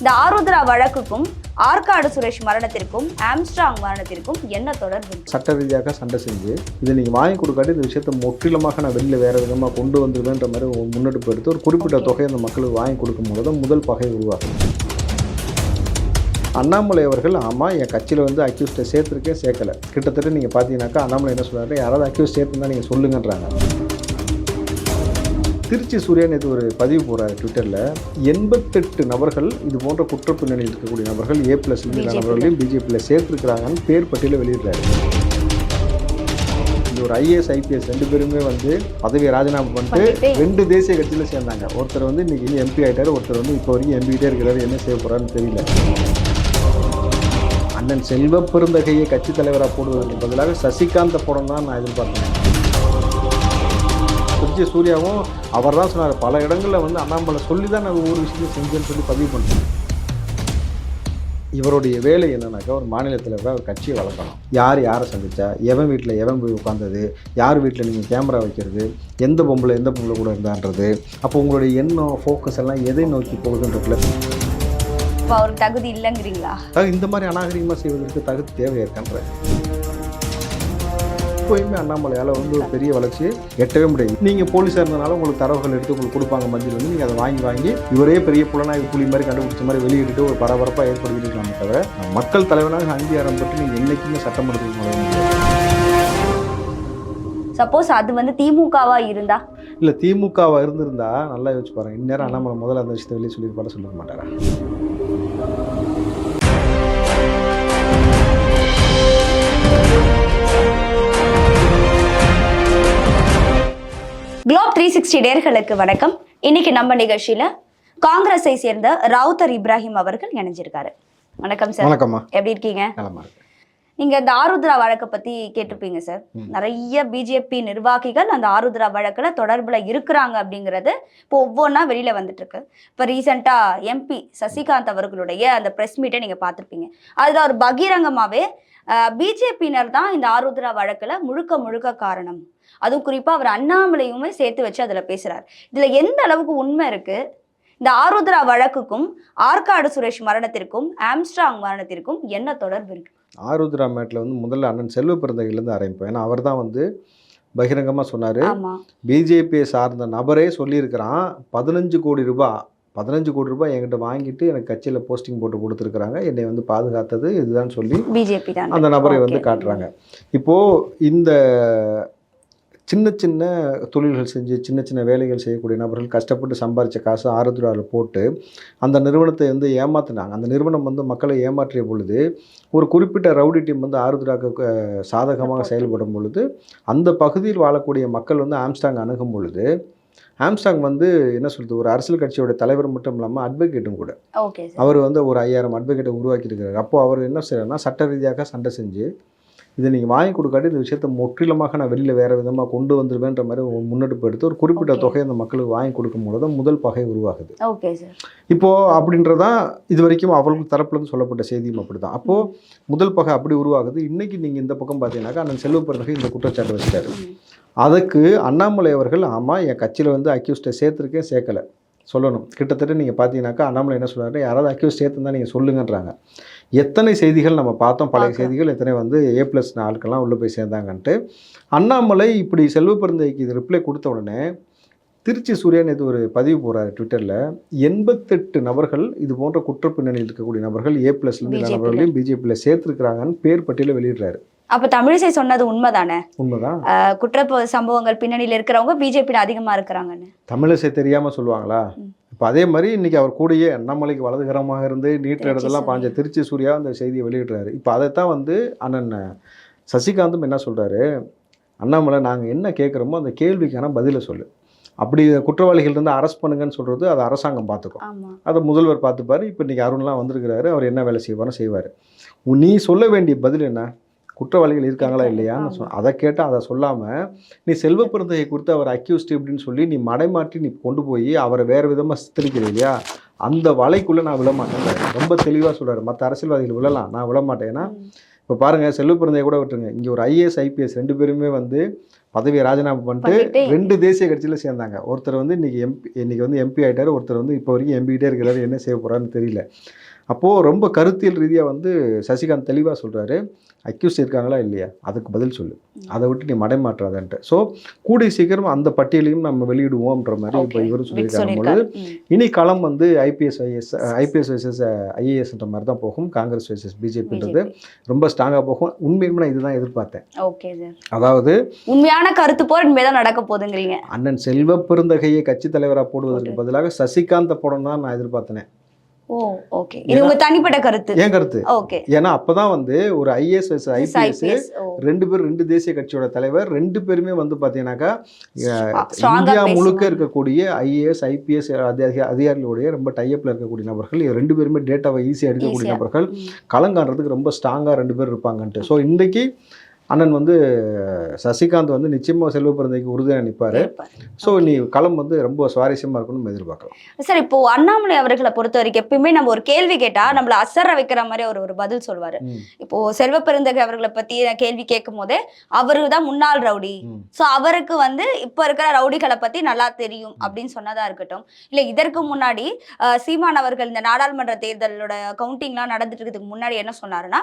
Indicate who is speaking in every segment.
Speaker 1: இந்த ஆருத்ரா வழக்குக்கும் ஆற்காடு சுரேஷ் மரணத்திற்கும் ஆம்ஸ்ட்ராங் மரணத்திற்கும் என்ன தொடர்பு?
Speaker 2: சட்ட ரீதியாக சண்டை செஞ்சு இதை நீங்கள் வாங்கி கொடுக்காட்டி இந்த விஷயத்தை முற்றிலுமாக நான் வெளியில் வேறு விதமாக கொண்டு வந்துடுவேன்ற மாதிரி ஒரு முன்னெடுப்பு எடுத்து ஒரு குறிப்பிட்ட. தொகையை அந்த மக்களுக்கு வாங்கி கொடுக்கும்போது தான் முதல் பகை உருவாகும் அண்ணாமலை அவர்கள் ஆமாம் என் கட்சியில் வந்து அக்யூஸ்ட்டை சேர்த்துருக்கேன் சேர்க்கலை கிட்டத்தட்ட நீங்கள் பார்த்தீங்கன்னாக்கா அண்ணாமலை என்ன சொல்றாரு யாராவது அக்யூஸ் சேர்த்துருந்தா நீங்கள் சொல்லுங்கன்றாங்க திருச்சி சூர்யா நேற்று ஒரு பதிவு போகிறார் ட்விட்டரில் எண்பத்தெட்டு நபர்கள் இது போன்ற குற்ற பின்னணியில் இருக்கக்கூடிய நபர்கள் ஏ ப்ளஸ். நபர்களையும் பிஜேபியில் சேர்த்துருக்கிறாங்கன்னு பேர் பட்டியலை வெளியிடுறாரு. இந்த ஒரு ஐஏஎஸ் ஐபிஎஸ் ரெண்டு பேருமே வந்து பதவியை ராஜினாமா பண்ணிட்டு ரெண்டு தேசிய கட்சியில் சேர்ந்தாங்க. ஒருத்தர் வந்து இன்னைக்கு எம்பி ஆயிட்டாரு ஒருத்தர் வந்து இப்போ வரைக்கும் எம்பிகிட்டே இருக்கிறாரு என்ன செய்ய போறாருன்னு தெரியல. அண்ணன் செல்வ பெருந்தகையை கட்சி தலைவராக போடுவதற்கு பதிலாக சசிகாந்த போடம் தான் நான் எதிர்பார்த்தேன் திருச்சி சூர்யாவும் அவர் தான் சொன்னார் பல இடங்களில் வந்து அண்ணாமலை சொல்லி தான் நான் ஒவ்வொரு விஷயத்தையும் செஞ்சேன்னு சொல்லி பதிவு பண்ணுறேன் இவருடைய வேலை என்னன்னாக்கா ஒரு மாநிலத்தில் ஒரு கட்சியை வளர்க்கணும். யார் யாரை சந்திச்சா எவன் வீட்டில் எவன் போய் உட்காந்தது யார் வீட்டில் நீங்கள் கேமரா வைக்கிறது எந்த பொம்பளை எந்த பொம்பளை கூட இருந்தான்றது அப்போ உங்களுடைய எண்ணம் ஃபோக்கஸ் எல்லாம் எதை நோக்கி போகுதுன்றதுல?
Speaker 1: இப்ப அவருக்கு தகுதி இல்லைங்கிறீங்களா?
Speaker 2: இந்த மாதிரி அநாகரிகமாக செய்வதற்கு தகுதி தேவை இருக்கின்ற எப்போயுமே அண்ணாமலையால் வந்து ஒரு பெரிய வளர்ச்சி எட்டவே முடியாது. நீங்கள் போலீஸாக இருந்தனால உங்களுக்கு தரவுகள் எடுத்து உங்களுக்கு கொடுப்பாங்க மஞ்சள் வந்து. நீங்கள் அதை வாங்கி வாங்கி இவரே பெரிய புலனாய்வு புலி மாதிரி கண்டுபிடிச்ச மாதிரி வெளியிட்டு ஒரு பரபரப்பாக ஏற்படுத்திருக்கலாமே தவிர மக்கள் தலைவனாக அங்கீகாரம் பெற்று நீங்கள் என்றைக்குமே சட்டமன்றத்துக்கு நுழைய முடியாது
Speaker 1: சப்போஸ் அது வந்து திமுகவா இருந்தா?
Speaker 2: இல்லை திமுகவாக இருந்திருந்தா நல்லா யோசிச்சு பாருங்க. இந்நேரம் அண்ணாமலை முதல்ல அந்த விஷயத்தை வெளியே சொல்லியிருப்பாட சொல்லிக்க மாட்டாரா?
Speaker 1: குளோப் த்ரீ சிக்ஸ்டி நேர்களுக்கு வணக்கம். இன்னைக்கு நம்ம நிகழ்ச்சியில காங்கிரஸை சேர்ந்த ராவுத்தர் இப்ராஹிம் அவர்கள் இணைஞ்சிருக்காரு. வணக்கம் சார்.
Speaker 2: வணக்கம்மா.
Speaker 1: எப்படி இருக்கீங்க? நீங்க இந்த ஆருத்ரா வழக்கை பத்தி கேட்டிருப்பீங்க சார். நிறைய பிஜேபி நிர்வாகிகள் அந்த ஆருத்ரா வழக்குல தொடர்புல இருக்கிறாங்க அப்படிங்கிறது இப்போ ஒவ்வொன்றா வெளியில வந்துட்டு இருக்கு இப்போ ரீசெண்டா எம்பி சசிகாந்த் அவர்களுடைய அந்த பிரஸ் மீட்டை நீங்க பார்த்திருப்பீங்க. அதுல ஒரு பகிரங்கமாவே பிஜேபியினர் தான் இந்த ஆருத்ரா வழக்குல முழுக்க முழுக்க காரணம். அதுவும் குறிப்பா அவர் அண்ணாமலையுமே சேர்த்து வச்சு அதுல பேசுறாரு. இதுல எந்த அளவுக்கு உண்மை இருக்கு? இந்த ஆருத்ரா வழக்குக்கும் ஆற்காடு சுரேஷ் மரணத்திற்கும் ஆம்ஸ்ட்ராங் மரணத்திற்கும் என்ன தொடர்பு இருக்கு?
Speaker 2: ஆருத்ரா மேட்டில் வந்து முதல்ல அண்ணன் செல்வ பிறந்தகையிலேருந்து ஆரம்பிப்போம். ஏன்னா அவர் தான் வந்து பகிரங்கமாக சொன்னார். பிஜேபியை சார்ந்த நபரே சொல்லியிருக்கிறான். பதினஞ்சு கோடி ரூபாய் பதினஞ்சு கோடி ரூபாய் என்கிட்ட வாங்கிட்டு எனக்கு கட்சியில் போஸ்டிங் போட்டு கொடுத்துருக்குறாங்க. என்னை வந்து பாதுகாத்தது இதுதான் சொல்லி
Speaker 1: பிஜேபி தான்.
Speaker 2: அந்த நபரை வந்து. காட்டுறாங்க. இப்போது இந்த சின்ன சின்ன தொழில்கள் செஞ்சு சின்ன சின்ன வேலைகள் செய்யக்கூடிய நபர்கள் கஷ்டப்பட்டு சம்பாரித்த காசு ஆறுதுறாவில் போட்டு அந்த நிறுவனத்தை வந்து ஏமாத்துனாங்க. அந்த நிறுவனம் வந்து மக்களை ஏமாற்றிய பொழுது ஒரு குறிப்பிட்ட ரவுடி டீம் வந்து ஆறுதுறாக்கு சாதகமாக செயல்படும் பொழுது அந்த பகுதியில் வாழக்கூடிய மக்கள் வந்து ஆம்ஸ்டாங் அணுகும் பொழுது ஆம்ஸ்டாங் வந்து என்ன சொல்றது ஒரு அரசியல் கட்சியோட தலைவர் மட்டும் இல்லாமல் அட்வொகேட்டும் கூட. அவர் வந்து ஒரு ஐயாயிரம் அட்வொகேட்டை உருவாக்கியிருக்கிறார். அப்போது அவர் என்ன செய்யறாருன்னா சட்ட ரீதியாக சண்டை செஞ்சு இதை நீங்கள் வாங்கி கொடுக்காட்டி இந்த விஷயத்தை முற்றிலுமாக நான் வெளியில் வேறு விதமாக கொண்டு வந்துடுவேன்ற மாதிரி முன்னெடுப்பு எடுத்து ஒரு குறிப்பிட்ட. தொகையை அந்த மக்களுக்கு வாங்கி கொடுக்கும்போது தான் முதல் பகை உருவாகுது.
Speaker 1: ஓகே சார்
Speaker 2: இப்போது அப்படின்றதான் இது வரைக்கும் அவர்களுக்கு தரப்புலேருந்து சொல்லப்பட்ட செய்தியும் அப்படி தான் அப்போது முதல் பகை அப்படி உருவாகுது. இன்றைக்கி நீங்கள் இந்த பக்கம் பார்த்தீங்கன்னாக்கா அண்ணன் செல்வ பிறகு இந்த குற்றச்சாட்டு வச்சுட்டாரு. அதுக்கு அண்ணாமலை அவர்கள் ஆமாம் என் கட்சியில் வந்து அக்யூஸ்ட்டை சேர்த்துருக்கேன் சேர்க்கலை. சொல்லணும். கிட்டத்தட்ட நீங்கள் பார்த்தீங்கன்னாக்கா அண்ணாமலை என்ன சொல்றாரு யாராவது அக்யூஸ் சேர்த்துருந்தா நீங்கள் சொல்லுங்கன்றாங்க. எத்தனை செய்திகள் நம்ம பார்த்தோம்? பழைய. செய்திகள் எத்தனை வந்து ஏ ப்ளஸ் ஆட்கள்லாம் உள்ளே போய் சேர்ந்தாங்கன்ட்டு. அண்ணாமலை இப்படி செல்வ பிறந்தைக்கு இது ரிப்ளை கொடுத்த உடனே திருச்சி சூர்யா நேற்று ஒரு பதிவு போகிறாரு ட்விட்டரில் எண்பத்தெட்டு நபர்கள் இது போன்ற குற்ற பின்னணியில் இருக்கக்கூடிய நபர்கள் ஏ ப்ளஸ்லேருந்து எல்லா. நபர்களையும் பிஜேபியில் சேர்த்துருக்கிறாங்கன்னு பேர் பட்டியலை வெளியிடுறாரு.
Speaker 1: அப்ப தமிழிசை சொன்னது உண்மைதானே?
Speaker 2: உண்மைதான்.
Speaker 1: குற்ற சம்பவங்கள் பின்னணியில இருக்கிறவங்க பிஜேபி அதிகமா இருக்கிறாங்கன்னு.
Speaker 2: தமிழிசை தெரியாமல் சொல்லுவாங்களா. இப்போ அதே மாதிரி இன்னைக்கு அவர் கூடயே அண்ணாமலைக்கு வலதுகரமாக இருந்து நீட்ட
Speaker 1: திருச்சி
Speaker 2: இடத்தெல்லாம் பாஞ்ச. திருச்சி சூர்யா அந்த செய்தியை வெளியிடுறாரு. இப்போ அதைத்தான் வந்து அண்ணன் சசிகாந்தும் என்ன சொல்றாரு? அண்ணாமலை நாங்கள் என்ன கேட்குறோமோ அந்த கேள்விக்கான பதிலை சொல்லு. அப்படி குற்றவாளிகள் இருந்து அரெஸ்ட் பண்ணுங்கன்னு சொல்றது அதை அரசாங்கம் பார்த்துக்கும் அதை முதல்வர் பார்த்துப்பாரு இப்போ இன்னைக்கு அருண்லாம் வந்திருக்கிறாரு. அவர் என்ன வேலை செய்வாரோ. செய்வார் நீ சொல்ல வேண்டிய பதில் என்ன? குற்றவாளிகள் இருக்காங்களா
Speaker 1: இருக்காங்க,
Speaker 2: இல்லையான்னு. சொன்ன அதை கேட்டால் அதை சொல்லாமல் நீ செல்வ பிறந்தகை குறித்து அவர் அக்யூஸ்ட் அப்படின்னு சொல்லி நீ மடைமாற்றி நீ கொண்டு போய் அவரை வேறு விதமாக சித்தரிக்கிற இல்லையா? அந்த வலைக்குள்ளே நான் விழமாட்டேன் ரொம்ப தெளிவாக சொல்றாரு. மற்ற அரசியல்வாதிகள் விழலாம். நான் விழமாட்டேன் ஏன்னா. இப்போ பாருங்கள் செல்வ பிறந்தைய கூட விட்டுருங்க. இங்கே ஒரு ஐஏஎஸ் ஐபிஎஸ் ரெண்டு பேருமே வந்து பதவியை ராஜினாமா பண்ணிட்டு ரெண்டு தேசிய கட்சியில் சேர்ந்தாங்க. ஒருத்தர் வந்து இன்னைக்கு எம்பி இன்னைக்கு வந்து எம்பி ஆயிட்டாரு. ஒருத்தர் வந்து இப்போ வரைக்கும் எம்பிகிட்டே இருக்கிறாரு. என்ன செய்ய போறாருன்னு தெரியல. அப்போது ரொம்ப கருத்தியல் ரீதியாக வந்து சசிகாந்த் தெளிவாக சொல்கிறாரு அக்யூஸ் இருக்காங்களா இல்லையா? அதுக்கு பதில் சொல்லு. அதை விட்டு நீ மடைமாற்றாதன்ட்டு. ஸோ கூடிய சீக்கிரம் அந்த பட்டியலையும் நம்ம வெளியிடுவோம்ன்ற மாதிரி இப்போ. இவரும் சொல்லியிருக்காங்க பொழுது. இனி களம் வந்து ஐபிஎஸ் ஐஎஸ் ஐபிஎஸ் வர்சஸ் ஐஏஎஸ்ன்ற மாதிரி தான் போகும். காங்கிரஸ் வர்சஸ் பிஜேபின்றது. ரொம்ப ஸ்ட்ராங்காக போகும். உண்மையுமே நான் இதுதான் எதிர்பார்த்தேன்.
Speaker 1: ஓகே சார்
Speaker 2: அதாவது
Speaker 1: உண்மையான கருத்து போர் இனிமேதான் நடக்க போகுதுங்கிறீங்க.
Speaker 2: அண்ணன் செல்வ பெருந்தகையை கட்சி தலைவராக போடுவதற்கு பதிலாக சசிகாந்த போடணும் தான் நான் எதிர்பார்த்தேன்.
Speaker 1: ஓ ஓகே இது உங்க தனிப்பட்ட கருத்து. ஓகே
Speaker 2: ஏன்னா அப்பதான் வந்து ஒரு ஐஏஎஸ் ஐபிஎஸ் ரெண்டு பேர் ரெண்டு தேசிய கட்சியோட தலைவர் ரெண்டு பேருமே வந்து பார்த்தீங்கன்னாக்கா
Speaker 1: ஸ்ட்ராங்கா
Speaker 2: இந்தியா முழுக்க இருக்கக்கூடிய ஐஏஎஸ் ஐபிஎஸ் அதிகாரி அதிகாரிகளுடைய ரொம்ப டைப்ல இருக்கக்கூடிய நபர்கள் ரெண்டு பேருமே டேட்டாவை ஈஸியாக எடுக்கக்கூடிய. நபர்கள்.
Speaker 1: ம்.
Speaker 2: களங்காடுறதுக்கு ரொம்ப ஸ்ட்ராங்காக ரெண்டு பேர் இருப்பாங்கன்ட்டு. ஸோ இன்றைக்கி அண்ணன் வந்து சசிகாந்த் வந்து நிச்சயமாக செல்வ பிறந்தைக்கு உறுதியாக நிற்பார். ஸோ நீ களம் வந்து ரொம்ப சுவாரஸ்யமாக இருக்கணும்னு எதிர்பார்க்கலாம்.
Speaker 1: சார் இப்போ அண்ணாமலை அவர்களை பொறுத்த வரைக்கும் எப்பயுமே நம்ம ஒரு கேள்வி கேட்டா நம்மள அசர வைக்கிற மாதிரி அவர் ஒரு பதில் சொல்வாரு. இப்போ செல்வ பெருந்தகை அவர்களை பத்தி நான் கேள்வி கேட்கும் போதே அவரு தான் முன்னாள் ரவுடி. சோ அவருக்கு வந்து இப்ப இருக்கிற ரவுடிகளை பத்தி நல்லா தெரியும் அப்படின்னு சொன்னதா இருக்கட்டும். இல்ல இதற்கு முன்னாடி சீமான் அவர்கள் இந்த நாடாளுமன்ற தேர்தலோட கவுண்டிங்லாம் நடந்துட்டு இருக்கிறதுக்கு முன்னாடி என்ன சொன்னாருன்னா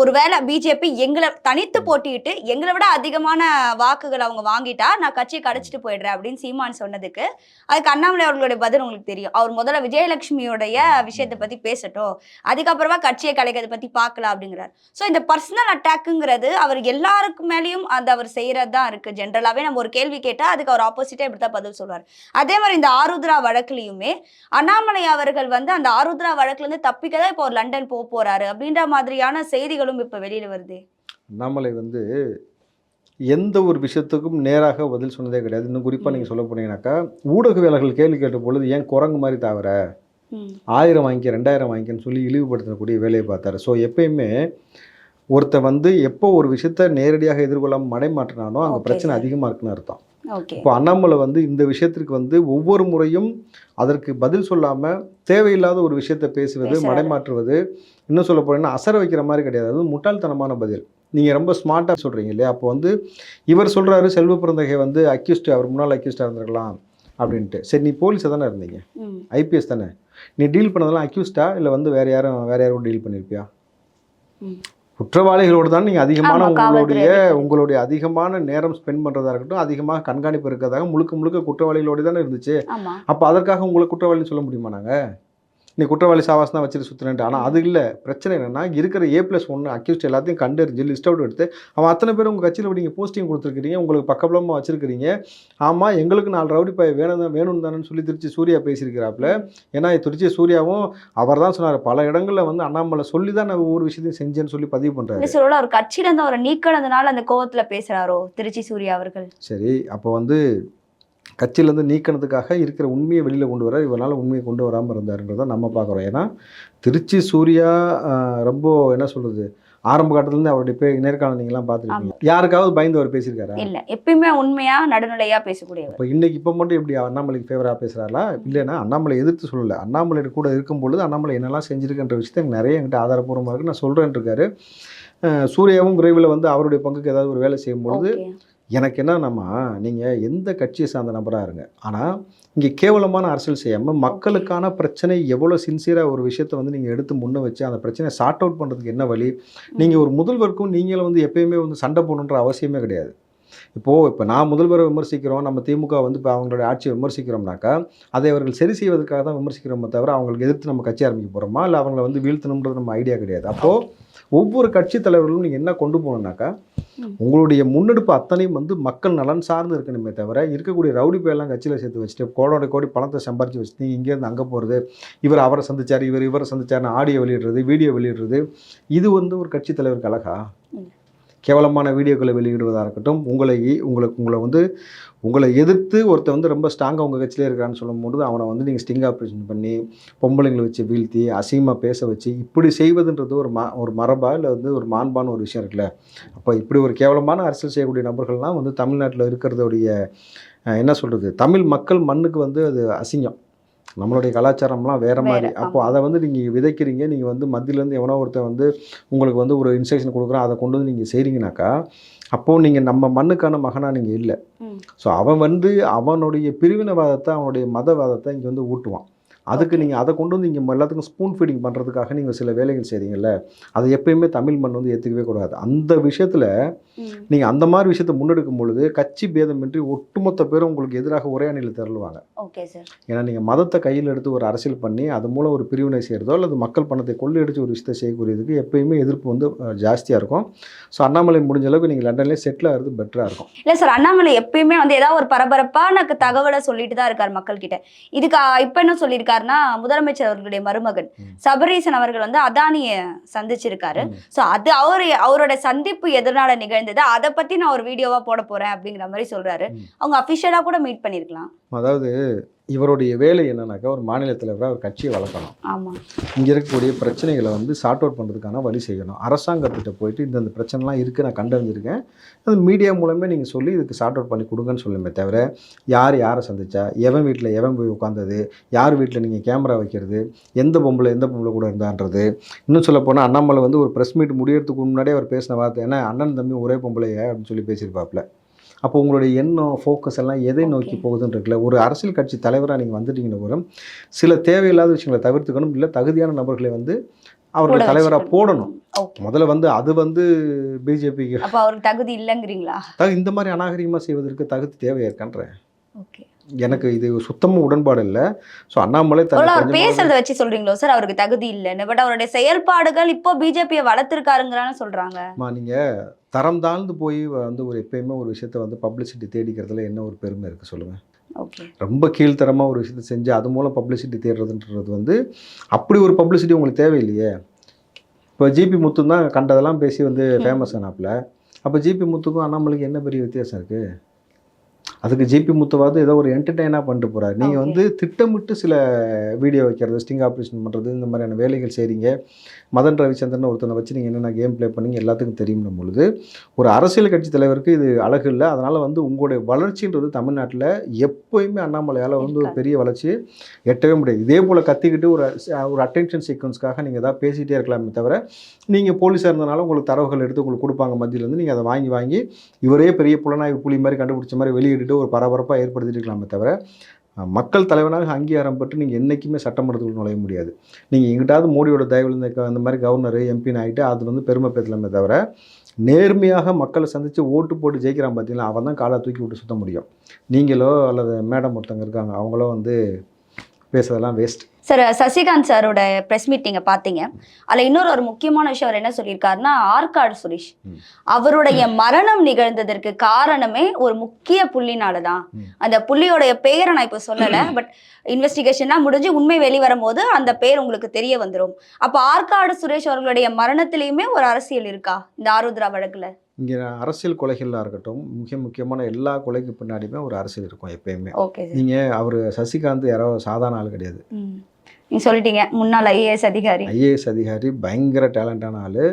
Speaker 1: ஒருவேளை பிஜேபி எங்களை தனித்து போட்டியிட்டு எங்களை விட அதிகமான வாக்குகள் அவங்க வாங்கிட்டா நான் கட்சியை கடைச்சிட்டு போயிடுறேன் அப்படின்னு சீமான் சொன்னதுக்கு அதுக்கு அண்ணாமலை அவர்களுடைய பதில் உங்களுக்கு தெரியும். அவர் முதல்ல விஜயலட்சுமியோடைய விஷயத்தை பத்தி பேசட்டும் அதுக்கப்புறமா கட்சியை கலைக்கிறத பத்தி பார்க்கலாம் அப்படிங்கிறார். ஸோ இந்த பர்சனல் அட்டாக்குங்கிறது அவர் எல்லாருக்கு மேலேயும் அந்த அவர் செய்யறது தான் இருக்கு ஜென்ரலாகவே நம்ம ஒரு கேள்வி கேட்டால் அதுக்கு அவர் ஆப்போசிட்டே இப்படி தான் பதில் சொல்வார். அதே மாதிரி இந்த ஆருத்ரா வழக்குலையுமே அண்ணாமலை அவர்கள் வந்து அந்த ஆருத்ரா வழக்குலேருந்து தப்பிக்க தான் இப்போ ஒரு லண்டன் போக போறாரு அப்படின்ற மாதிரியான செய்திகளும் இப்போ வெளியில் வருது.
Speaker 2: அண்ணாமலை வந்து எந்த ஒரு விஷயத்துக்கும் நேராக பதில் சொன்னதே கிடையாது. இன்னும் குறிப்பாக நீங்கள் சொல்ல போனீங்கன்னாக்கா ஊடகவியலாளர்கள் கேள்வி கேட்ட பொழுது ஏன் குரங்கு மாதிரி தாவற?
Speaker 1: ம்.
Speaker 2: ஆயிரம் வாங்கிக்க ரெண்டாயிரம் வாங்கிக்கன்னு சொல்லி இழிவுபடுத்தக்கூடிய வேலையை பார்த்தாரு. ஸோ எப்பயுமே ஒருத்தன் வந்து எப்போ ஒரு விஷயத்த நேரடியாக எதிர்கொள்ளாமல் மடைமாற்றினானோ அங்கே பிரச்சனை. அதிகமாக இருக்குன்னு அர்த்தம். இப்போ அண்ணாமலை வந்து இந்த விஷயத்திற்கு வந்து ஒவ்வொரு முறையும் அதற்கு பதில் சொல்லாமல் தேவையில்லாத ஒரு விஷயத்தை பேசுவது. மடைமாற்றுவது இன்னும் சொல்ல போனீங்கன்னா அசர வைக்கிற மாதிரி கிடையாது. அது முட்டாள்தனமான பதில். நீங்கள் ரொம்ப ஸ்மார்ட்டாக சொல்கிறீங்க இல்லையா? அப்போ வந்து இவர் சொல்கிறாரு செல்வ பிறந்தகை வந்து அக்யூஸ்டு அவர் முன்னாள் அக்யூஸ்டாக இருந்திருக்கலாம் அப்படின்ட்டு. சரி நீ போலீஸாக தானே இருந்தீங்க. ஐபிஎஸ் தானே? நீ டீல் பண்ணதெல்லாம் அக்யூஸ்டா இல்லை வந்து வேற யாரும் வேற யாரும் டீல் பண்ணியிருப்பியா. குற்றவாளிகளோடு தான் நீங்கள் அதிகமான உங்களுடைய. உங்களுடைய அதிகமான நேரம் ஸ்பெண்ட் பண்ணுறதா இருக்கட்டும் அதிகமாக கண்காணிப்பு இருக்கிறதாக முழுக்க முழுக்க குற்றவாளிகளோடு தானே இருந்துச்சு. அப்போ அதற்காக உங்களை குற்றவாளின்னு சொல்ல முடியுமா நாங்கள் நீ குற்றவாளி சாவாஸ் தான் வச்சுட்டு சுற்றுனேன்ட்டு ஆனால் அது இல்லை. பிரச்சனை என்னன்னா இருக்கிற ஏ ப்ளஸ் ஒன்று அக்யூஸ்ட் எல்லாத்தையும் கண்டறிஞ்சு லிஸ்ட் அவுட் எடுத்து அவன் அத்தனை பேர் உங்கள் கட்சியில் நீங்கள் போஸ்டிங் கொடுத்துருக்கீங்க உங்களுக்கு பக்கபலமாக வச்சிருக்கிறீங்க. ஆமாம் எங்களுக்கு நாலு ரவுடி பாய் வேணும் தான் வேணும் தானேன்னு சொல்லி திருச்சி சூர்யா பேசியிருக்கிறாப்புல. ஏன்னா திருச்சி சூர்யாவும் அவர் தான் சொன்னார் பல இடங்களில் வந்து அண்ணாமலை சொல்லி தான் நான் ஒவ்வொரு விஷயத்தையும் செஞ்சேன்னு சொல்லி பதிவு பண்ணுறாரு
Speaker 1: இல்ல சொல்லல அவர் கட்சியில இருந்து அவரை நீக்கினதுனால அந்த கோவத்துல பேசுறாரோ திருச்சி சூர்யா அவர்கள்?
Speaker 2: சரி அப்போ வந்து கட்சியிலேருந்து நீக்கினதுக்காக இருக்கிற உண்மையை வெளியில் கொண்டு வர இவரால் உண்மையை கொண்டு வராமல் இருந்தாருன்றதை நம்ம பார்க்குறோம். ஏன்னா திருச்சி சூர்யா ரொம்ப என்ன சொல்கிறது ஆரம்ப காலத்துலேருந்து அவருடைய பே நேர்காணல் நீங்களாம் பார்த்துருக்கீங்க யாருக்காவது பயந்து அவர் பேசியிருக்காரா?
Speaker 1: இல்ல. எப்பயுமே உண்மையா நடுநிலையா பேசக்கூடியவர்.
Speaker 2: இப்போ இன்னைக்கு இப்போ மட்டும் எப்படி அண்ணாமலைக்கு ஃபேவராக பேசுகிறாரா இல்லைன்னா அண்ணாமலை எதிர்த்து சொல்லலை. அண்ணாமலை கூட இருக்கும் பொழுது அண்ணாமலை என்னெல்லாம் செஞ்சிருக்குன்ற விஷயத்தை எனக்கு நிறைய என்கிட்ட ஆதாரப்பூர்வமாக இருக்குது நான் சொல்கிறேன் இருக்காரு. சூர்யாவும் விரைவில் வந்து அவருடைய பங்குக்கு ஏதாவது ஒரு வேலை செய்யும்பொழுது எனக்கு என்னன்னா நீங்கள் எந்த கட்சியை சார்ந்த நபராக இருங்க. ஆனால் இங்கே கேவலமான அரசியல் செய்யாமல் மக்களுக்கான பிரச்சனை எவ்வளோ சின்சியராக ஒரு விஷயத்தை வந்து நீங்கள் எடுத்து முன்ன வச்சு அந்த பிரச்சனையை சார்ட் அவுட் பண்ணுறதுக்கு என்ன வழி? நீங்கள் ஒரு முதல்வருக்கும் நீங்களும் வந்து எப்பயுமே வந்து சண்டை போடணுன்ற அவசியமே கிடையாது. இப்போது இப்போ நான் முதல்வரை விமர்சிக்கிறோம் நம்ம திமுக வந்து இப்போ அவங்களுடைய ஆட்சியை விமர்சிக்கிறோம்னாக்கா அதை அவர்கள் சரி செய்வதற்காக தான் விமர்சிக்கிறோமே தவிர அவங்களுக்கு எதிர்த்து நம்ம கட்சி ஆரம்பிக்க போகிறோமா இல்லை அவங்கள வந்து வீழ்த்தணுன்றது நம்ம ஐடியா கிடையாது. அப்போது ஒவ்வொரு கட்சி தலைவர்களும் நீங்கள் என்ன கொண்டு போகணுன்னாக்கா உங்களுடைய முன்னெடுப்பு அத்தனையும் வந்து மக்கள் நலன் சார்ந்து இருக்கணுமே தவிர இருக்கக்கூடிய ரவுடி பேர்லாம் கட்சியில் சேர்த்து வச்சுட்டு கோடோட கோடி பணத்தை சம்பாரிச்சு வச்சுட்டு இங்கேருந்து அங்கே போகிறது இவர் அவரை சந்திச்சார் இவர் இவரை சந்தித்தார்னு ஆடியோ வெளியிடுறது வீடியோ வெளியிடுறது இது வந்து ஒரு கட்சி தலைவருக்கு அழகா? கேவலமான வீடியோக்களை வெளியிடுவதாக இருக்கட்டும் உங்களை உங்களுக்கு உங்களை வந்து உங்களை எதிர்த்து ஒருத்தன் வந்து ரொம்ப ஸ்ட்ராங்காக உங்கள் கட்சியிலே இருக்கான்னு சொல்லும்போது அவனை வந்து நீங்கள் ஸ்டிங் ஆப்ரேஷன் பண்ணி பொம்பளைங்களை வச்சு வீழ்த்தி அசிங்கமாக பேச வச்சு இப்படி செய்வதுன்றது ஒரு மா ஒரு மரபா இல்லை வந்து ஒரு மாண்பான ஒரு விஷயம் இருக்குல்ல? அப்போ இப்படி ஒரு கேவலமான அரசியல் செய்யக்கூடிய நபர்கள்லாம் வந்து தமிழ்நாட்டில் இருக்கிறதோடைய என்ன சொல்கிறது தமிழ் மக்கள் மண்ணுக்கு வந்து அது அசிங்கம். நம்மளுடைய கலாச்சாரம்லாம் வேற மாதிரி அப்போ. அதை வந்து நீங்கள் விதைக்கிறீங்க நீங்கள் வந்து மத்தியிலேருந்து எவனோ ஒருத்தன் வந்து உங்களுக்கு வந்து ஒரு இன்ஸ்ட்ரக்ஷன் கொடுக்குறான் அதை கொண்டு வந்து நீங்கள் செய்கிறீங்கனாக்கா அப்போது நீங்கள் நம்ம மண்ணுக்கான மகனாக நீங்கள் இல்லை. ஸோ அவன் வந்து அவனுடைய பிரிவினவாதத்தை அவனுடைய மதவாதத்தை இங்கே வந்து ஊட்டுவான் அதுக்கு. நீங்கள் அதை கொண்டு வந்து இங்கே எல்லாத்துக்கும் ஸ்பூன் ஃபீடிங் பண்ணுறதுக்காக நீங்கள் சில வேலைகள் செய்கிறீங்கல்ல அதை எப்பயுமே தமிழ் மண் வந்து ஏற்றுக்கவே கூடாது. அந்த விஷயத்தில். நீங்கள் அந்த மாதிரி விஷயத்தை முன்னெடுக்கும் பொழுது கட்சி பேதமின்றி ஒட்டுமொத்த பேரும் உங்களுக்கு எதிராக ஒரே அணியில் திரளுவாங்க. ஏன்னா நீங்கள் மதத்தை கையில் எடுத்து ஒரு அரசியல் பண்ணி அது மூலம் ஒரு பிரிவினை செய்கிறதோ அல்லது மக்கள் பணத்தை கொள்ளையடிச்சு ஒரு விஷயத்தை செய்யக்கூடியதுக்கு எப்பயுமே எதிர்ப்பு வந்து ஜாஸ்தியாக இருக்கும். ஸோ அண்ணாமலை முடிஞ்ச அளவுக்கு நீங்கள் லண்டன்லேயே செட்டில் ஆகிறது பெட்டராக இருக்கும்.
Speaker 1: இல்ல சார் அண்ணாமலை எப்பயுமே வந்து ஏதாவது ஒரு பரபரப்பான க- தகவலை சொல்லிட்டு தான் இருக்காரு மக்கள் கிட்ட இதுக்கு இப்ப என்ன சொல்லியிருக்காருன்னா முதலமைச்சர் அவர்களுடைய மருமகன். சபரீசன் அவர்கள் வந்து அதானிய சந்திச்சிருக்காரு. சோ அது அவர் அவரோட சந்திப்பு எதனால நிகழ்ந்தது அதை பத்தி நான் ஒரு வீடியோவா போட போறேன் அப்படிங்கிற மாதிரி சொல்றாரு. அவங்க அபிஷியலா கூட மீட் பண்ணிருக்கலாம்
Speaker 2: அதாவது இவருடைய வேலை என்னன்னாக்கா ஒரு மாநில தலைவராக ஒரு கட்சியை வளர்க்கணும்.
Speaker 1: ஆமா.
Speaker 2: இங்கே இருக்கக்கூடிய பிரச்சனைகளை வந்து சார்ட் அவுட் பண்ணுறதுக்கான வழி செய்யணும். அரசாங்கத்திட்ட போயிட்டு இந்த பிரச்சனைலாம் இருக்குது நான் கண்டறிஞ்சிருக்கேன். அது மீடியா மூலமே நீங்கள் சொல்லி இதுக்கு சார்ட் அவுட் பண்ணி கொடுங்கன்னு சொல்லுமே தவிர யார் யாரை சந்திச்சா எவன் வீட்டில் எவன் போய் உட்காந்தது யார் வீட்டில் நீங்கள் கேமரா வைக்கிறது எந்த பொம்பளை எந்த பொம்பளை கூட இருந்தான்றது. இன்னும் சொல்ல போனால் அண்ணாமலை வந்து ஒரு ப்ரெஸ் மீட் முடியறதுக்கு முன்னாடியே அவர் பேசின வார்த்தை ஏன்னா அண்ணன் தம்பி ஒரே பொம்பளைய? அப்படின்னு சொல்லி பேசியிருப்பாப்புல. அப்போ உங்களுடைய எண்ணம் ஃபோக்கஸ் எல்லாம் எதை நோக்கி. போகுதுன்னு இருக்குல்ல ஒரு அரசியல் கட்சி தலைவராக நீங்கள் வந்துட்டீங்கன்னு போதும் சில தேவையில்லாத விஷயங்களை தவிர்த்துக்கணும். இல்லை தகுதியான நபர்களை வந்து அவர்கள்
Speaker 1: கூட
Speaker 2: தலைவராக. போடணும். முதல்ல வந்து அது வந்து பிஜேபிக்கு
Speaker 1: அப்ப அவருக்கு தகுதி இல்லைங்கிறீங்களா?
Speaker 2: இந்த மாதிரி அநாகரிகமாக செய்வதற்கு தகுதி தேவையா இருக்கான்றேன்
Speaker 1: ஓகே
Speaker 2: எனக்கு இது சுத்தமாக உடன்பாடு இல்லை. ஸோ அண்ணாமலை
Speaker 1: அவர் பேசுறத வச்சு சொல்றீங்களோ சார்? அவருக்கு தகுதி இல்லைன்னு. பட் அவருடைய செயல்பாடுகள் இப்போ பிஜேபியை வளர்த்திருக்காருங்கிறான்னு சொல்றாங்க.
Speaker 2: நீங்கள் தரம் தாழ்ந்து போய் வந்து ஒரு எப்பயுமே ஒரு விஷயத்தை வந்து பப்ளிசிட்டி தேடிக்கிறதுல என்ன ஒரு பெருமை இருக்குது சொல்லுங்கள்
Speaker 1: ஓகே
Speaker 2: ரொம்ப கீழ்த்தரமாக ஒரு விஷயத்தை செஞ்சு அது மூலம் பப்ளிசிட்டி தேடுறதுன்றது வந்து அப்படி ஒரு பப்ளிசிட்டி உங்களுக்கு தேவையில்லையே? இப்போ ஜிபி முத்து தான் கண்டதெல்லாம் பேசி வந்து. ஃபேமஸ் ஆனாப்புல. அப்போ ஜிபி முத்துக்கும் அண்ணாமலைக்கு என்ன பெரிய வித்தியாசம் இருக்குது அதுக்கு ஜிபி முத்துவாவது ஏதோ ஒரு என்டர்டெயினாக பண்ணிட்டு போகிறாரு நீங்கள். வந்து திட்டமிட்டு சில வீடியோ வைக்கிறது ஸ்டிங் ஆப்ரேஷன் பண்ணுறது இந்த மாதிரியான வேலைகள் செய்கிறீங்க மதன் ரவிச்சந்திரன் ஒருத்தனை வச்சு நீங்கள் என்னென்ன கேம் ப்ளே பண்ணீங்க எல்லாத்துக்கும் தெரியும் பொழுது ஒரு அரசியல் கட்சி தலைவருக்கு இது அழகு இல்லை. அதனால் வந்து உங்களுடைய வளர்ச்சின்றது தமிழ்நாட்டில் எப்போயுமே அண்ணாமலையால் வந்து ஒரு. பெரிய வளர்ச்சி எட்டவே முடியாது. இதே போல் கத்திக்கிட்டு ஒரு ஒரு அட்டென்ஷன் சீக்வன்ஸ்க்காக நீங்கள் ஏதாவது பேசிகிட்டே இருக்கலாமே தவிர நீங்கள் போலீஸாக இருந்தனால உங்களுக்கு தரவுகள் எடுத்து உங்களுக்கு கொடுப்பாங்க மத்தியிலேருந்து நீங்கள் அதை வாங்கி வாங்கி இவரே பெரிய புலனாய்வு புலி மாதிரி கண்டுபிடிச்ச மாதிரி வெளியிட்டுட்டு ஒரு பரபரப்பாக ஏற்படுத்திட்டு இருக்கலாமே தவிர மக்கள் தலைவனாக அங்கீகாரம் பெற்று நீங்கள் என்றைக்குமே சட்டமன்றத்துக்குள் நுழைய முடியாது. நீங்கள் எங்கிட்டாவது மோடியோட தயவில் இந்த அந்த மாதிரி கவர்னர் எம்பின்னு ஆகிட்டு அது வந்து பெருமை பேசலாமே தவிர நேர்மையாக மக்களை சந்தித்து ஓட்டு போட்டு ஜெயிக்கிறான் பார்த்தீங்களா அவன் தான் காலை தூக்கி விட்டு சுத்த முடியும். நீங்களோ அல்லது மேடம் ஒருத்தவங்க இருக்காங்க அவங்களோ வந்து பேசுறதெல்லாம் வேஸ்ட்
Speaker 1: சார் சசிகாந்த் சாரோட ப்ரெஸ் மீட் நீங்க பாத்தீங்க அதுல இன்னொரு ஒரு முக்கியமான விஷயம் அவர் என்ன சொல்லியிருக்காருன்னா ஆற்காடு சுரேஷ். அவருடைய மரணம் நிகழ்ந்ததற்கு காரணமே ஒரு முக்கிய புள்ளினால தான். அந்த புள்ளியோடைய பெயரை நான் இப்போ சொல்லலை பட் இன்வெஸ்டிகேஷன்லாம் முடிஞ்சு உண்மை வெளிவரும்போது அந்த பேர் உங்களுக்கு தெரிய வந்துடும் அப்போ ஆற்காடு சுரேஷ் அவர்களுடைய மரணத்திலையுமே ஒரு அரசியல் இருக்கா இந்த ஆருத்ரா வழக்குல?
Speaker 2: இங்கே அரசியல் கொலைகளாக இருக்கட்டும் மிக முக்கியமான எல்லா கொலைக்கு பின்னாடியுமே ஒரு அரசியல் இருக்கும் எப்பயுமே. நீங்கள் அவர் சசிகாந்த் யாரோ சாதாரண ஆள் கிடையாது.
Speaker 1: நீங்க சொல்லிட்டீங்க. முன்னாள் ஐஏஎஸ் அதிகாரி.
Speaker 2: ஐஏஎஸ் அதிகாரி பயங்கர டேலண்டான ஆள்.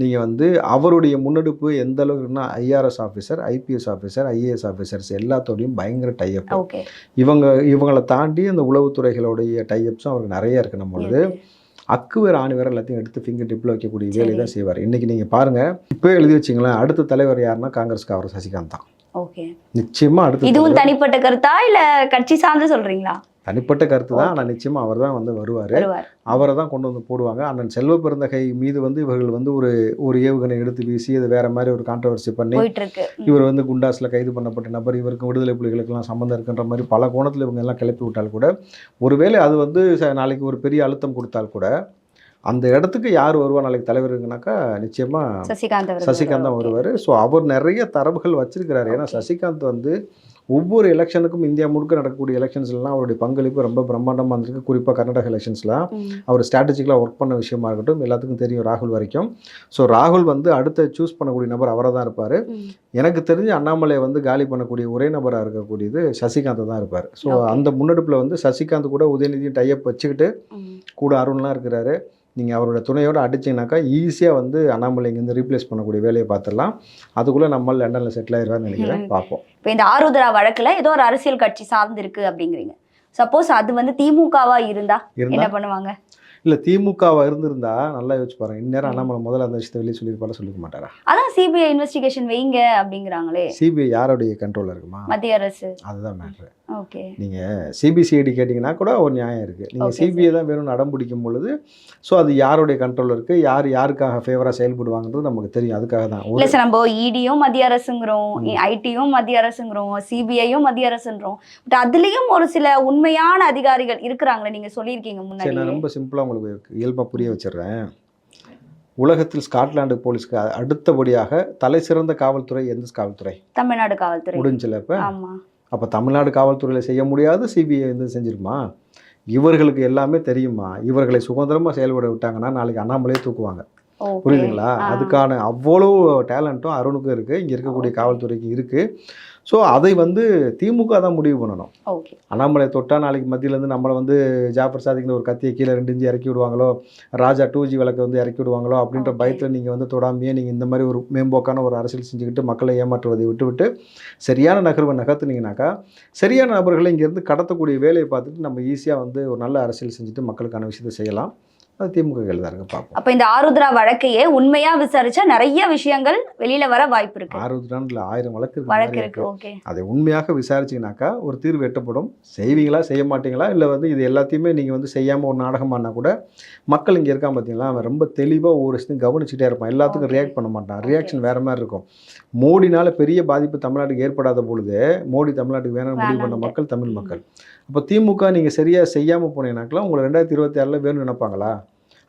Speaker 2: நீங்கள் வந்து அவருடைய முன்னெடுப்பு எந்த அளவுக்குன்னா IRS officer IPS officer IAS officers எல்லாத்தோடையும் பயங்கர டைப்
Speaker 1: ஓகே.
Speaker 2: இவங்க இவங்களை தாண்டி அந்த உளவுத்துறைகளுடைய டைப்ஸும் அவருக்கு நிறைய இருக்கு நம்ம பொழுது அக்கு வேறு ஆணி வேறு எல்லாத்தையும் எடுத்து ஃபிங்கர் டிப்பில் வைக்கக்கூடிய வேலையை தான் செய்வார். இன்றைக்கி நீங்கள் பாருங்கள் இப்போ எழுதி வச்சிங்களேன் அடுத்த தலைவர் யாருன்னா காங்கிரஸ்க்கு அவர் சசிகாந்த் தான்.
Speaker 1: ஓகே.
Speaker 2: நிச்சயமாக அடுத்த
Speaker 1: இதுவும் தனிப்பட்ட கருத்தா இல்ல கட்சி சார்ந்து சொல்றீங்களா?
Speaker 2: தனிப்பட்ட கருத்து தான் ஆனால் நிச்சயமாக அவர் தான் வந்து வருவார். அவரை தான் கொண்டு வந்து போடுவாங்க. அண்ணன் செல்வ பிறந்தகை மீது வந்து இவர்கள் வந்து ஒரு ஒரு ஏவுகணை எடுத்து வீசி அது வேற மாதிரி ஒரு கான்ட்ரவர்சி பண்ணி. இவர் வந்து குண்டாஸில் கைது பண்ணப்பட்ட நபர் இவருக்கு விடுதலை புலிகளுக்கெல்லாம் சம்மந்தம் இருக்குன்ற மாதிரி பல கோணத்தில் இவங்க எல்லாம் கிளப்பி விட்டால் கூட ஒருவேளை அது வந்து நாளைக்கு ஒரு பெரிய அழுத்தம் கொடுத்தால் கூட அந்த இடத்துக்கு யார் வருவா நாளைக்கு தலைவருங்கனாக்கா நிச்சயமாக
Speaker 1: சசிகாந்த்
Speaker 2: சசிகாந்த் தான்
Speaker 1: வருவார்.
Speaker 2: ஸோ அவர் நிறைய தரவுகள் வச்சிருக்கிறாரு. ஏன்னா. சசிகாந்த் வந்து ஒவ்வொரு எலெக்ஷனுக்கும் இந்தியா முழுக்க நடக்கக்கூடிய எலெக்ஷன்ஸ்லாம் அவருடைய பங்களிப்பு ரொம்ப பிரம்மாண்டமாக இருந்திருக்கு குறிப்பாக கர்நாடக எலெக்ஷன்ஸ்லாம்
Speaker 1: ம்.
Speaker 2: அவர் ஸ்ட்ராட்டஜிக்கலாக ஒர்க் பண்ண விஷயமா இருக்கட்டும் எல்லாத்துக்கும் தெரியும் ராகுல் வரைக்கும் ஸோ ராகுல் வந்து அடுத்த சூஸ் பண்ணக்கூடிய நபர் அவரை தான் இருப்பார். எனக்கு தெரிஞ்சு அண்ணாமலை வந்து காலி பண்ணக்கூடிய ஒரே நபராக இருக்கக்கூடியது சசிகாந்த் தான் இருப்பார் ஸோ. அந்த முன்னெடுப்பில் வந்து சசிகாந்த் கூட உதயநிதியும் டைப் வச்சுக்கிட்டு. கூட அருண்லாம் இருக்கிறாரு நீங்கள் அவரோட துணையோடு அடிச்சிங்கனாக்கா ஈஸியாக வந்து அண்ணாமலை இங்கேருந்து ரீப்ளேஸ் பண்ணக்கூடிய வேலையை பார்த்துடலாம். அதுக்குள்ளே நம்ம லண்டனில் செட்டில் ஆயிடுவான்னு நினைக்கிறேன். பார்ப்போம்.
Speaker 1: இப்போ இந்த ஆருத்ரா வழக்குல ஏதோ ஒரு அரசியல் கட்சி சார்ந்து இருக்கு அப்படிங்கிறீங்க. சப்போஸ் அது வந்து திமுகவா இருந்தா என்ன பண்ணுவாங்க?
Speaker 2: இல்லை திமுகவா இருந்திருந்தா நல்லா யோசிச்சு பாருங்க. இந்நேரம் அண்ணாமலை முதல்ல அந்த விஷயத்தை வெளியே சொல்லியிருப்பாலும் சொல்லிக்க மாட்டாரா?
Speaker 1: அதான் சிபிஐ இன்வெஸ்டிகேஷன் வைங்க அப்படிங்கிறாங்களே.
Speaker 2: சிபிஐ யாருடைய கண்ட்ரோலில் இருக்குமா?
Speaker 1: மத்திய அரசு.
Speaker 2: அதுதான் மேட்ரு
Speaker 1: ஓகே.
Speaker 2: நீங்கள் சிபிசிஐடி கேட்டிங்கன்னா கூட ஒரு நியாயம் இருக்குது நீங்கள் சிபிஐ தான் வேணும்னு அடம் பிடிக்கும் பொழுது ஸோ அது யாருடைய கண்ட்ரோலில் இருக்குது யார் யாருக்காக ஃபேவராக செயல்படுவாங்கன்றது நமக்கு தெரியும். அதுக்காக தான்.
Speaker 1: இல்ல சார் நம்ம இடியும் மத்திய அரசுங்கிறோம். ஐடியும் மத்திய அரசுங்கிறோம் சிபிஐயும் மத்திய அரசுன்றோம். பட் அதுலயும் ஒரு சில உண்மையான அதிகாரிகள் இருக்கிறாங்களே நீங்க சொல்லியிருக்கீங்க முன்னாடி.
Speaker 2: நான் ரொம்ப சிம்பிளாக உங்களுக்கு இயல்பாக புரிய வச்சிடுறேன். உலகத்தில் ஸ்காட்லாந்து போலீஸ்க்கு அடுத்தபடியாக தலை சிறந்த காவல்துறை எந்த காவல்துறை?
Speaker 1: தமிழ்நாடு காவல்துறை.
Speaker 2: முடிஞ்சில்ல இப்போ? அப்போ தமிழ்நாடு காவல்துறையில் செய்ய முடியாது சிபிஐ வந்து செஞ்சிருமா இவர்களுக்கு எல்லாமே தெரியுமா? இவர்களை சுதந்திரமாக செயல்பட விட்டாங்கன்னா நாளைக்கு அண்ணாமலையே தூக்குவாங்க. புரியுதுங்களா? அதுக்கான அவ்வளோ டேலண்ட்டும் அருணுக்கும் இருக்குது இங்கே இருக்கக்கூடிய காவல்துறைக்கு இருக்குது ஸோ அதை வந்து திமுக தான் முடிவு பண்ணணும்.
Speaker 1: ஓகே
Speaker 2: அண்ணாமலை தொட்டா நாளைக்கு மத்தியிலேருந்து நம்மளை வந்து ஜாஃபர் சாதிக்கிற ஒரு கத்தியை கீழே ரெண்டு இன்ச்சு இறக்கி விடுவாங்களோ ராஜா டூ ஜி விளக்கை வந்து இறக்கி விடுவாங்களோ அப்படின்ற. பயத்தில் நீங்கள் வந்து தொடாமையே நீங்கள் இந்த மாதிரி ஒரு மேம்போக்கான ஒரு அரசியல் செஞ்சுக்கிட்டு மக்களை ஏமாற்றுவதை விட்டுவிட்டு சரியான நகர்வை நகர்த்துனீங்கனாக்கா சரியான நபர்களை இங்கேருந்து கடத்தக்கூடிய வேலையை பார்த்துட்டு நம்ம ஈஸியாக வந்து ஒரு நல்ல அரசியல் செஞ்சுட்டு மக்களுக்கான விஷயத்தை செய்யலாம். அது திமுக கையில் இருக்கு பார்ப்போம்.
Speaker 1: அப்ப இந்த ஆருத்ரா வழக்கையே உண்மையா விசாரிச்சா நிறைய விஷயங்கள் வெளியில வர வாய்ப்பு இருக்கு.
Speaker 2: ஆறுபது நான்கில் ஆயிரம் வழக்கு
Speaker 1: வழக்கு இருக்கு ஓகே.
Speaker 2: அதை உண்மையாக விசாரிச்சிங்கனாக்கா ஒரு தீர்வு எட்டப்படும். செய்வீங்களா செய்ய மாட்டீங்களா இல்லை வந்து இது எல்லாத்தையுமே நீங்கள் வந்து செய்யாமல் ஒரு நாடகமானா கூட மக்கள் இங்கே இருக்கான் பார்த்தீங்களா அவன் ரொம்ப தெளிவாக ஒவ்வொரு விஷயத்தையும் கவனிச்சுட்டே இருப்பான். எல்லாத்துக்கும். ரியாக்ட் பண்ண மாட்டான். ரியாக்ஷன் வேறு மாதிரி இருக்கும். மோடினால பெரிய பாதிப்பு தமிழ்நாட்டுக்கு ஏற்படாத பொழுது மோடி தமிழ்நாட்டுக்கு வேணும்னு முடிவு பண்ண. மக்கள் தமிழ். மக்கள். அப்போ திமுக நீங்கள் சரியாக செய்யாமல் போனீங்கனாக்கா உங்களை ரெண்டாயிரத்தி இருபத்தி ஆறில் வேணும்னு நினைப்பாங்களா?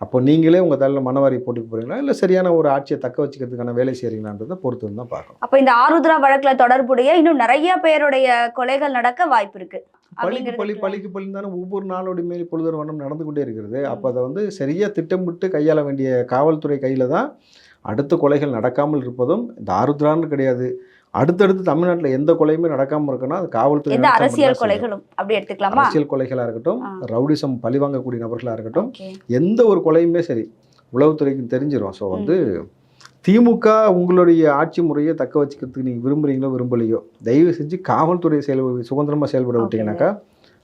Speaker 2: அப்போ நீங்களே உங்கள் தலையில் மனவாரி போட்டுக்க போகிறீங்களா இல்லை சரியான ஒரு ஆட்சியை தக்க வச்சுக்கிறதுக்கான வேலை செய்கிறீங்களான்றதை பொறுத்து தான் பார்க்கணும்.
Speaker 1: அப்ப இந்த ஆருத்ரா வழக்குல தொடர்புடைய இன்னும் நிறைய பேருடைய கொலைகள் நடக்க வாய்ப்பு இருக்கு.
Speaker 2: பள்ளிக்கு பள்ளி
Speaker 1: அப்படிங்கிறது
Speaker 2: பள்ளிக்கு பள்ளி தானே ஒவ்வொரு நாளோட மேல் பொழுதொரு வண்ணம் நடந்து கொண்டே இருக்கிறது. அப்போ அதை வந்து சரியாக திட்டமிட்டு கையாள வேண்டிய காவல்துறை கையில் தான் அடுத்த கொலைகள் நடக்காமல் இருப்பதும் இந்த ஆருத்ரான்னு கிடையாது. அடுத்தடுத்து தமிழ்நாட்டில் எந்த கொலையுமே நடக்காமல் இருக்குன்னா அது காவல்துறை
Speaker 1: அரசியல். கொலைகளும் அப்படி எடுத்துக்கலாமா
Speaker 2: அரசியல் கொலைகளாக இருக்கட்டும். ரவுடிசம் பழிவாங்கக்கூடிய நபர்களாக இருக்கட்டும் எந்த ஒரு கொலையுமே சரி உளவுத்துறைக்கு தெரிஞ்சிடும் ஸோ வந்து திமுக உங்களுடைய ஆட்சி முறையை தக்க வச்சுக்கிறதுக்கு நீங்கள் விரும்புறீங்களோ விரும்பலையோ தயவு செஞ்சு காவல்துறை செயல் சுதந்திரமாக செயல்பட. விட்டீங்கன்னாக்கா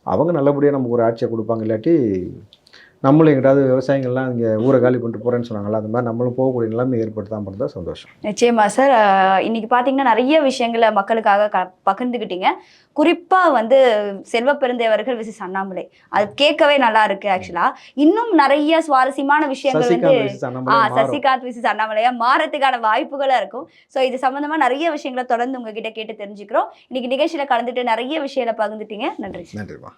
Speaker 2: அவங்க நல்லபடியாக நமக்கு ஒரு ஆட்சியை கொடுப்பாங்க இல்லாட்டி நம்மளும் எங்கிட்டாவது விவசாயிகள்லாம் இங்கே ஊரை காலி பண்ணிட்டு போகிறேன்னு சொன்னாங்களா அந்த மாதிரி நம்மளும் போகக்கூடிய நிலைமை ஏற்படுத்தாம இருந்தால் சந்தோஷம்.
Speaker 1: நிச்சயமா சார் இன்னைக்கு பாத்தீங்கன்னா நிறைய விஷயங்களை மக்களுக்காக க பகிர்ந்துக்கிட்டீங்க குறிப்பா வந்து செல்வ பெருந்தேவர்கள் விசிஸ் அண்ணாமலை. அது கேட்கவே நல்லா இருக்கு ஆக்சுவலா இன்னும் நிறைய சுவாரஸ்யமான விஷயங்கள் வந்து ஆ. சசிகாந்த் விசிஸ் அண்ணாமலையா மாறத்துக்கான வாய்ப்புகளும் இருக்கும். ஸோ இது சம்பந்தமா நிறைய விஷயங்களை தொடர்ந்து உங்ககிட்ட கேட்டு தெரிஞ்சுக்கிறோம். இன்னைக்கு நிகழ்ச்சியில கலந்துட்டு நிறைய விஷயங்களை பகிர்ந்துட்டீங்க. நன்றி சார்.
Speaker 2: நன்றிம்மா.